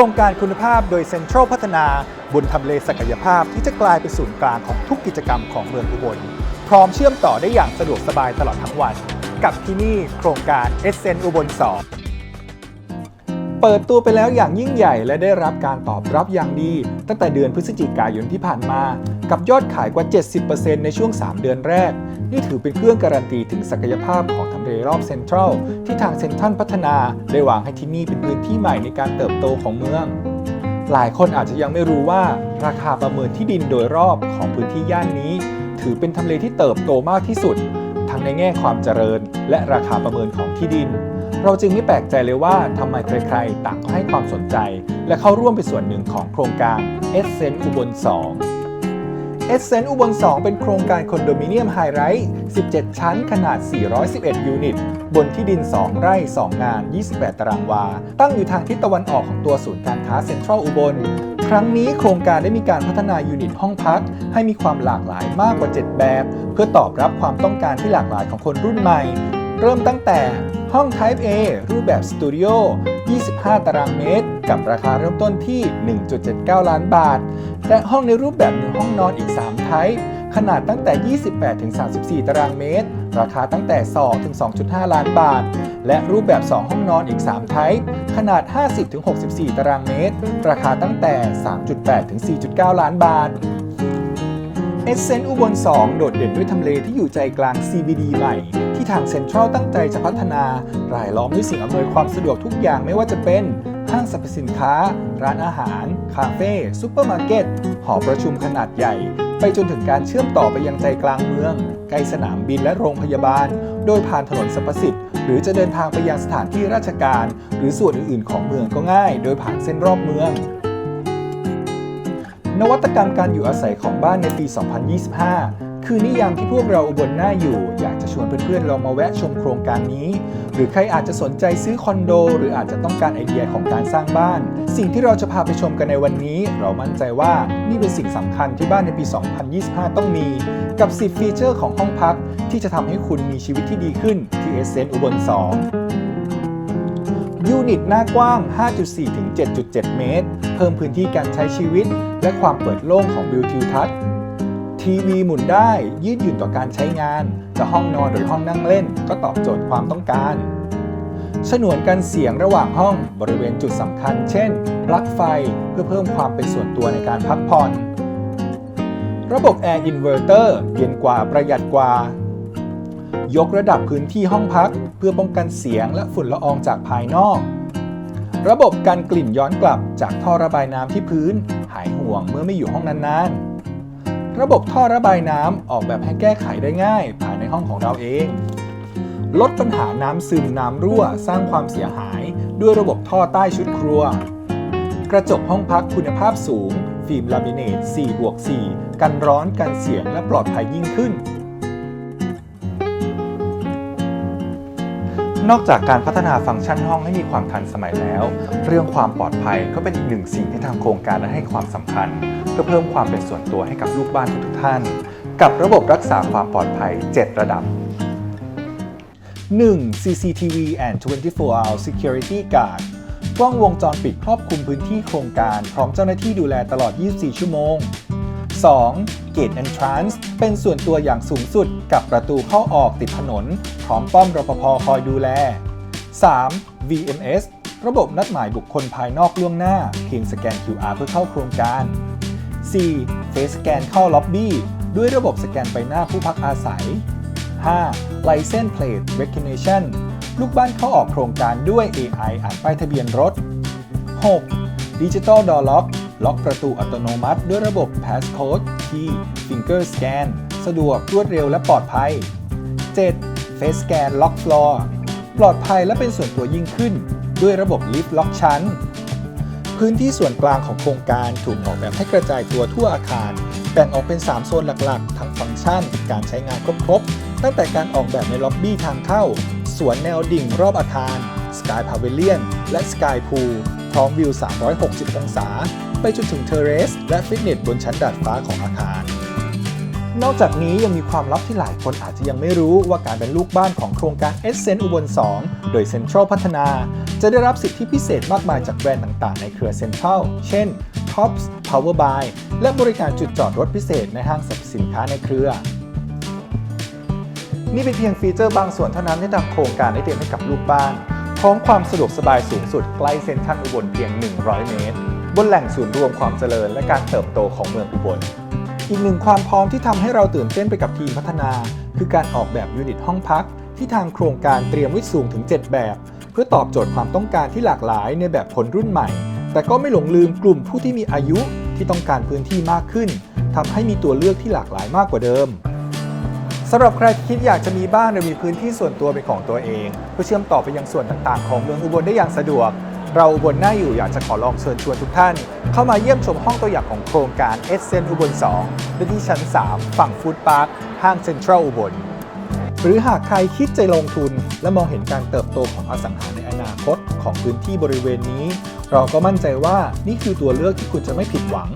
ครงการคุณภาพโดยเซ็นทรัลพัฒนา บนทำเลศักยภาพที่จะกลายเป็นศูนย์กลางของทุกกิจกรรมของเมืองอุบล พร้อมเชื่อมต่อได้อย่างสะดวกสบายตลอดทั้งวัน กับที่นี่โครงการเอเซนอุบล 2 เปิดตัวไปแล้วอย่างยิ่งใหญ่และได้รับการตอบรับอย่างดี ตั้งแต่เดือนพฤศจิกายนที่ผ่านมา กับยอดขายกว่า 70%ในช่วง 3 เดือนแรก นี่ถือเป็นเครื่องการันตีถึงศักยภาพของ ทำเลรอบเซ็นทรัลที่ทางเซ็นทรัลพัฒนาได้วางให้ที่นี่เป็นพื้นที่ใหม่ในการเติบโตของเมือง หลายคนอาจจะยังไม่รู้ว่าราคาประเมินที่ดินโดยรอบของพื้นที่ย่านนี้ ถือเป็นทำเลที่เติบโตมากที่สุด ทั้งในแง่ความเจริญ และราคาประเมินของที่ดิน เราจึงไม่แปลกใจเลยว่าทำไมใครๆ ต่างก็ให้ความสนใจ และเข้าร่วมเป็นส่วนหนึ่งของโครงการเอเซนอุบล2 เอเซนอุบล 2 เป็นโครงการคอนโดมิเนียมไฮไรท์17 ชั้นขนาด 411 ยูนิต บนที่ดิน 2 ไร่ 2 งาน 28 ตารางวา ตั้งอยู่ทางทิศตะวันออกของตัวศูนย์การค้าเซ็นทรัลอุบล ครั้งนี้โครงการได้มีการพัฒนายูนิตห้องพัก ให้มีความหลากหลายมากกว่า 7 แบบ เพื่อตอบรับความต้องการที่หลากหลายของคนรุ่นใหม่ เริ่มตั้งแต่ ห้อง Type A รูปแบบสตูดิโอ 25 ตารางเมตร กับราคาเริ่มต้นที่ 1.79 ล้านบาท และห้องในรูปแบบหนึ่งห้องนอนอีก3 Type ขนาดตั้งแต่ 28-34 ตารางเมตร ราคาตั้งแต่2ถึง2.5 ล้านบาท และรูปแบบ 2 ห้องนอนอีก3 Type ขนาด 50-64 ตารางเมตร ราคาตั้งแต่ 3.8-4.9 ล้านบาทเอเซนอุบล 2 โดดเด่นด้วยทำเลที่อยู่ใจกลาง CBD ใหม่ ที่ทางเซ็นทรัลตั้งใจจะพัฒนารายล้อมด้วยสิ่งอำนวยความสะดวกทุกอย่างไม่ว่าจะเป็นห้างสรรพสินค้า ร้านอาหาร คาเฟ่ซูเปอร์มาร์เก็ต หอประชุมขนาดใหญ่ ไปจนถึงการเชื่อมต่อไปยังใจกลางเมือง ใกล้สนามบินและโรงพยาบาล โดยผ่านถนนสรรพสิทธิ์ หรือจะเดินทางไปยังสถานที่ราชการ หรือส่วนอื่นๆ ของเมืองก็ง่าย โดยผ่านเส้นรอบเมืองนวัตกรรมการอยู่อาศัยของบ้านในปี 2025 คือนิยามที่พวกเราอุบลหน้าอยู่ อยากจะชวนเพื่อนๆลองมาแวะชมโครงการนี้ หรือใครอาจจะสนใจซื้อคอนโด หรืออาจจะต้องการไอเดียของการสร้างบ้าน สิ่งที่เราจะพาไปชมกันในวันนี้ เรามั่นใจว่านี่เป็นสิ่งสำคัญที่บ้านในปี 2025 ต้องมี กับ 10 ฟีเจอร์ของห้องพัก ที่จะทำให้คุณมีชีวิตที่ดีขึ้นที่เอเซนอุบล 2ยูนิตหน้ากว้าง 5.4 ถึง 7.7 เมตร เพิ่มพื้นที่การใช้ชีวิต และความเปิดโล่งของวิวทิวทัศน์ ทีวีหมุนได้ยืดหยุ่นต่อการใช้งาน จะห้องนอนหรือห้องนั่งเล่น ก็ตอบโจทย์ความต้องการฉนวนกันเสียงระหว่างห้องบริเวณจุดสำคัญ เช่น ปลั๊กไฟเพื่อเพิ่มความเป็นส่วนตัวในการพักผ่อน ระบบแอร์อินเวอร์เตอร์เย็นกว่าประหยัดกว่า ยกระดับพื้นที่ห้องพัก เพื่อป้องกันเสียงและฝุ่นละอองจากภายนอก ระบบการกลิ่นย้อนกลับจากท่อระบายน้ำที่พื้น หายห่วงเมื่อไม่อยู่ห้องนานๆ ระบบท่อระบายน้ำออกแบบให้แก้ไขได้ง่าย ภายในห้องของเราเอง ลดปัญหาน้ำซึมน้ำรั่ว สร้างความเสียหาย ด้วยระบบท่อใต้ชุดครัว กระจกห้องพักคุณภาพสูง ฟิล์มลามิเนต4บวก4กันร้อนกันเสียงและปลอดภัยยิ่งขึ้นนอกจากการพัฒนาฟังก์ชันห้องให้มีความทันสมัยแล้ว เรื่องความปลอดภัยก็เป็นอีกหนึ่งสิ่งที่ทางโครงการได้ให้ความสำคัญ พื่อเพิ่มความเป็นส่วนตัวให้กับลูกบ้านทุกท่าน กับระบบรักษาความปลอดภัย 7 ระดับ 1. CCTV and 24 hour security guard กล้องวงจรปิดครอบคลุมพื้นที่โครงการ พร้อมเจ้าหน้าที่ดูแลตลอด 24 ชั่วโมง 2. Gate Entrance เป็นส่วนตัวอย่างสูงสุดกับประตูเข้าออกติดถนน พร้อมป้อมรปภคอยดูแล 3. VMS ระบบนัดหมายบุคคลภายนอกล่วงหน้า เพียงสแกน QR เพื่อเข้าโครงการ 4. Face Scan เข้าล็อบบี้ด้วยระบบสแกนใบหน้าผู้พักอาศัย 5. License Plate Recognition ลูกบ้านเข้าออกโครงการด้วย AI อ่านป้ายทะเบียนรถ 6. Digital Door Lock ล็อกประตูอัตโนมัติด้วยระบบ Passcode Key Finger Scan สะดวกรวดเร็วและปลอดภัย 7. Face Scan Lock Floor ปลอดภัยและเป็นส่วนตัวยิ่งขึ้น ด้วยระบบลิฟต์ล็อกชั้น พื้นที่ส่วนกลางของโครงการถูกออกแบบให้กระจายตัวทั่วอาคาร แบ่งออกเป็น 3 โซนหลักๆ ทั้งฟังก์ชัน การใช้งานครบๆ ตั้งแต่การออกแบบในล็อบบี้ทางเข้า สวนแนวดิ่งรอบอาคาร สกายพาเวเลียน และสกายพูลพร้อมวิว 360 องศา ไปจนถึงเทเรส และฟิตเนสบนชั้นดาดฟ้าของอาคาร นอกจากนี้ยังมีความลับที่หลายคนอาจจะยังไม่รู้ว่าการเป็นลูกบ้านของโครงการ e s c e n อุบล 2 โดย Central พัฒนา จะได้รับสิทธิพิเศษมากมายจากแบรนด์ต่างๆ ในเครือ Central เช่น Tops Power Buy และบริการจุดจอดรถพิเศษในห้างสรรพสินค้าในเครือ นี่เป็นเพียงฟีเจอร์บางส่วนเท่านั้นที่ทางโครงการได้เตรียมให้กับลูกบ้านพร้อมความสะดวกสบายสูงสุดใกล้เซ็นทรัลอุบลเพียง 100 เมตร บนแหล่งศูนย์รวมความเจริญและการเติบโตของเมืองอุบล อีกหนึ่งความพร้อมที่ทำให้เราตื่นเต้นไปกับทีมพัฒนา คือการออกแบบยูนิตห้องพัก ที่ทางโครงการเตรียมไว้สูงถึง 7 แบบ เพื่อตอบโจทย์ความต้องการที่หลากหลายในแบบคนรุ่นใหม่ แต่ก็ไม่หลงลืมกลุ่มผู้ที่มีอายุที่ต้องการพื้นที่มากขึ้นทำให้มีตัวเลือกที่หลากหลายมากกว่าเดิมสำหรับใครที่คิดอยากจะมีบ้านหรือมีพื้นที่ส่วนตัวเป็นของตัวเอง เพื่อเชื่อมต่อไปยังส่วนต่างๆ ของเมืองอุบลได้อย่างสะดวก เราอุบลน่าอยู่อยากจะขอลองเชิญชวนทุกท่าน เข้ามาเยี่ยมชมห้องตัวอย่างของโครงการเอเซนอุบล2ได้ที่ชั้น 3 ฝั่งฟู้ดพาร์คห้างเซ็นทรัลอุบล หรือหากใครคิดจะลงทุน และมองเห็นการเติบโตของอสังหาในอนาคตของพื้นที่บริเวณนี้ เราก็มั่นใจว่านี่คือตัวเลือกที่คุณจะไม่ผิดหวัง